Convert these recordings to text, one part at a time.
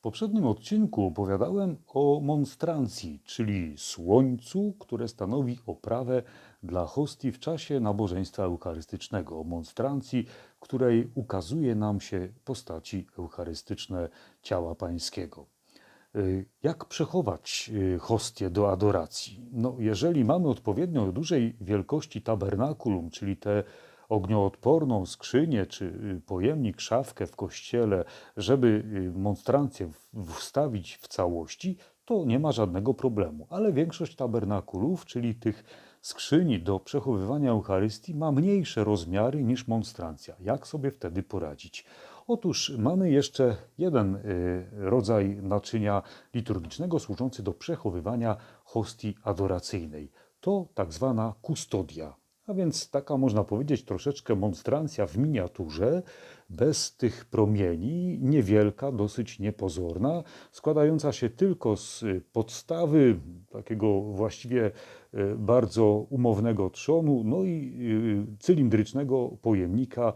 poprzednim odcinku opowiadałem o monstrancji, czyli słońcu, które stanowi oprawę dla hostii w czasie nabożeństwa eucharystycznego. O monstrancji, której ukazuje nam się postaci eucharystyczne ciała pańskiego. Y, Jak przechować y, hostię do adoracji? No, jeżeli mamy odpowiednio dużej wielkości tabernakulum, czyli tę ognioodporną skrzynię czy y, pojemnik, szafkę w kościele, żeby y, monstrancję wstawić w całości, to nie ma żadnego problemu. Ale większość tabernakulów, czyli tych skrzyni do przechowywania Eucharystii, ma mniejsze rozmiary niż monstrancja. Jak sobie wtedy poradzić? Otóż mamy jeszcze jeden y, rodzaj naczynia liturgicznego służący do przechowywania hostii adoracyjnej. To tak zwana kustodia. A więc taka można powiedzieć troszeczkę monstrancja w miniaturze, bez tych promieni, niewielka, dosyć niepozorna, składająca się tylko z y, podstawy takiego właściwie y, bardzo umownego trzonu, no i y, cylindrycznego pojemnika,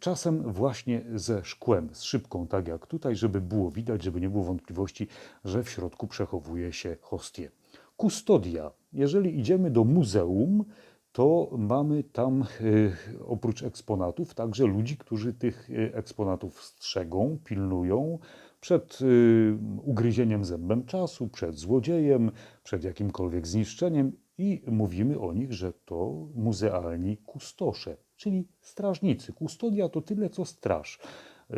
czasem właśnie ze szkłem, z szybką, tak jak tutaj, żeby było widać, żeby nie było wątpliwości, że w środku przechowuje się hostie. Kustodia. Jeżeli idziemy do muzeum, to mamy tam y, oprócz eksponatów także ludzi, którzy tych y, eksponatów strzegą, pilnują przed y, ugryzieniem zębem czasu, przed złodziejem, przed jakimkolwiek zniszczeniem i mówimy o nich, że to muzealni kustosze, czyli strażnicy. Kustodia to tyle co straż.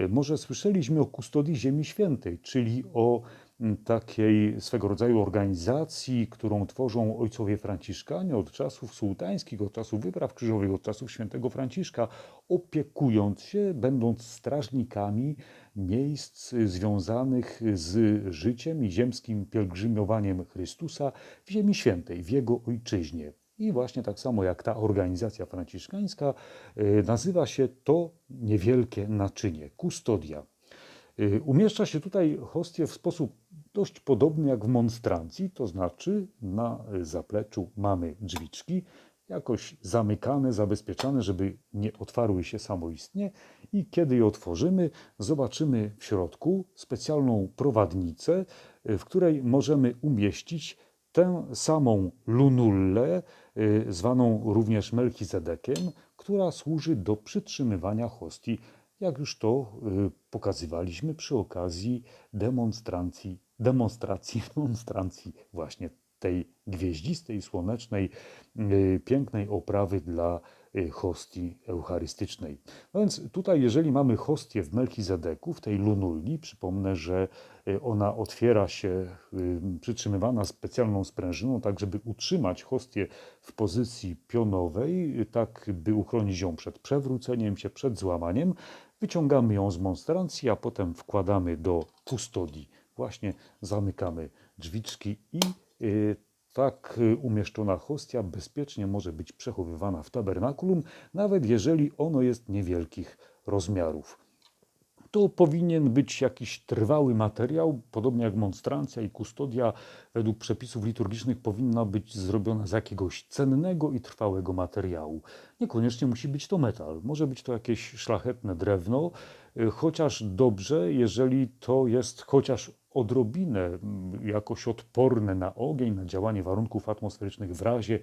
Może słyszeliśmy o kustodii Ziemi Świętej, czyli o takiej swego rodzaju organizacji, którą tworzą ojcowie Franciszkanie od czasów sułtańskich, od czasów wypraw krzyżowych, od czasów świętego Franciszka, opiekując się, będąc strażnikami miejsc związanych z życiem i ziemskim pielgrzymiowaniem Chrystusa w Ziemi Świętej, w Jego ojczyźnie. I właśnie tak samo jak ta organizacja franciszkańska, y, nazywa się to niewielkie naczynie, kustodia. Y, Umieszcza się tutaj hostię w sposób dość podobny jak w monstrancji, to znaczy na zapleczu mamy drzwiczki, jakoś zamykane, zabezpieczane, żeby nie otwarły się samoistnie. I kiedy je otworzymy, zobaczymy w środku specjalną prowadnicę, w której możemy umieścić tę samą lunullę, y, zwaną również Melchizedekiem, która służy do przytrzymywania hostii, jak już to y, pokazywaliśmy przy okazji demonstracji, demonstracji, demonstracji właśnie tej gwieździstej, słonecznej, y, pięknej oprawy dla y, hostii eucharystycznej. No więc tutaj, jeżeli mamy hostię w Melchizedeku, w tej lunulli, przypomnę, że y, ona otwiera się przytrzymywana specjalną sprężyną, tak żeby utrzymać hostię w pozycji pionowej, tak by uchronić ją przed przewróceniem się, przed złamaniem. Wyciągamy ją z monstrancji, a potem wkładamy do kustodii. Właśnie zamykamy drzwiczki i y, tak y, umieszczona hostia bezpiecznie może być przechowywana w tabernakulum, nawet jeżeli ono jest niewielkich rozmiarów. To powinien być jakiś trwały materiał, podobnie jak monstrancja i kustodia według przepisów liturgicznych powinna być zrobiona z jakiegoś cennego i trwałego materiału. Niekoniecznie musi być to metal, może być to jakieś szlachetne drewno, y, chociaż dobrze, jeżeli to jest chociaż odrobinę mm, jakoś odporne na ogień, na działanie warunków atmosferycznych w razie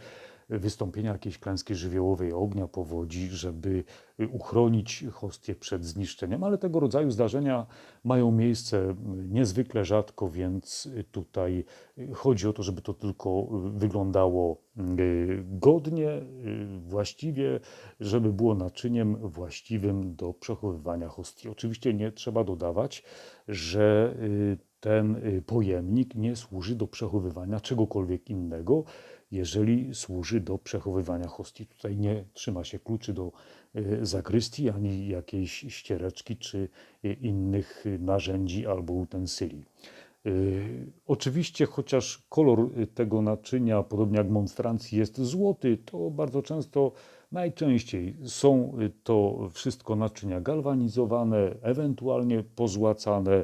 wystąpienia jakiejś klęski żywiołowej, ognia, powodzi, żeby y, uchronić hostię przed zniszczeniem, ale tego rodzaju zdarzenia mają miejsce mm, niezwykle rzadko, więc y, tutaj y, chodzi o to, żeby to tylko y, wyglądało y, godnie, y, właściwie, żeby było naczyniem właściwym do przechowywania hostii. Oczywiście nie trzeba dodawać, że y, ten y, pojemnik nie służy do przechowywania czegokolwiek innego, jeżeli służy do przechowywania hostii. Tutaj nie trzyma się kluczy do y, zakrystii, ani jakiejś ściereczki, czy y, innych y, narzędzi albo utensyli. Y, Oczywiście, chociaż kolor y, tego naczynia, podobnie jak monstrancji, jest złoty, to bardzo często, najczęściej są y, to wszystko naczynia galwanizowane, ewentualnie pozłacane.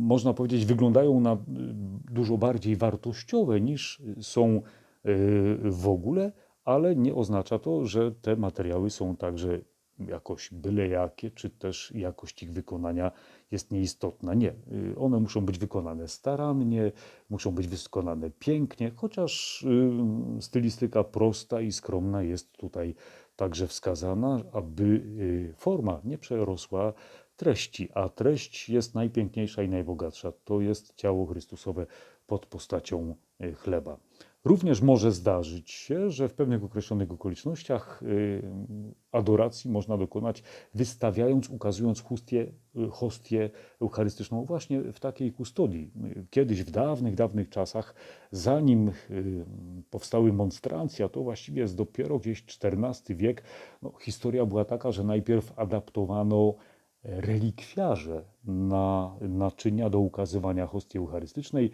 Można powiedzieć, wyglądają na dużo bardziej wartościowe niż są w ogóle, ale nie oznacza to, że te materiały są także jakoś byle jakie, czy też jakość ich wykonania jest nieistotna. Nie, y, one muszą być wykonane starannie, muszą być wykonane pięknie, chociaż y, stylistyka prosta i skromna jest tutaj także wskazana, aby y, forma nie przerosła treści, a treść jest najpiękniejsza i najbogatsza. To jest ciało Chrystusowe pod postacią chleba. Również może zdarzyć się, że w pewnych określonych okolicznościach y, adoracji można dokonać wystawiając, ukazując hostię, y, hostię eucharystyczną właśnie w takiej kustodii. Kiedyś w dawnych, dawnych czasach, zanim y, powstały monstrancje, a to właściwie jest dopiero gdzieś XIV wiek, no, historia była taka, że najpierw adaptowano relikwiarze na naczynia do ukazywania hostii eucharystycznej.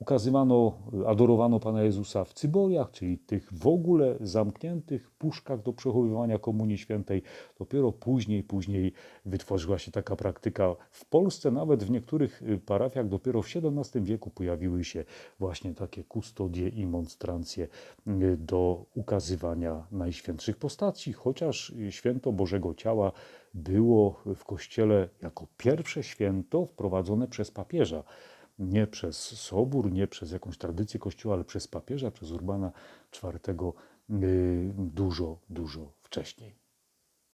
Ukazywano, adorowano Pana Jezusa w cyboriach, czyli tych w ogóle zamkniętych puszkach do przechowywania Komunii Świętej. Dopiero później, później wytworzyła się taka praktyka. W Polsce nawet w niektórych y, parafiach dopiero w XVII wieku pojawiły się właśnie takie kustodie i monstrancje y, do ukazywania najświętszych postaci, chociaż y, święto Bożego Ciała było w Kościele jako pierwsze święto wprowadzone przez papieża nie przez Sobór, nie przez jakąś tradycję Kościoła, ale przez papieża, przez Urbana IV y, dużo, dużo wcześniej.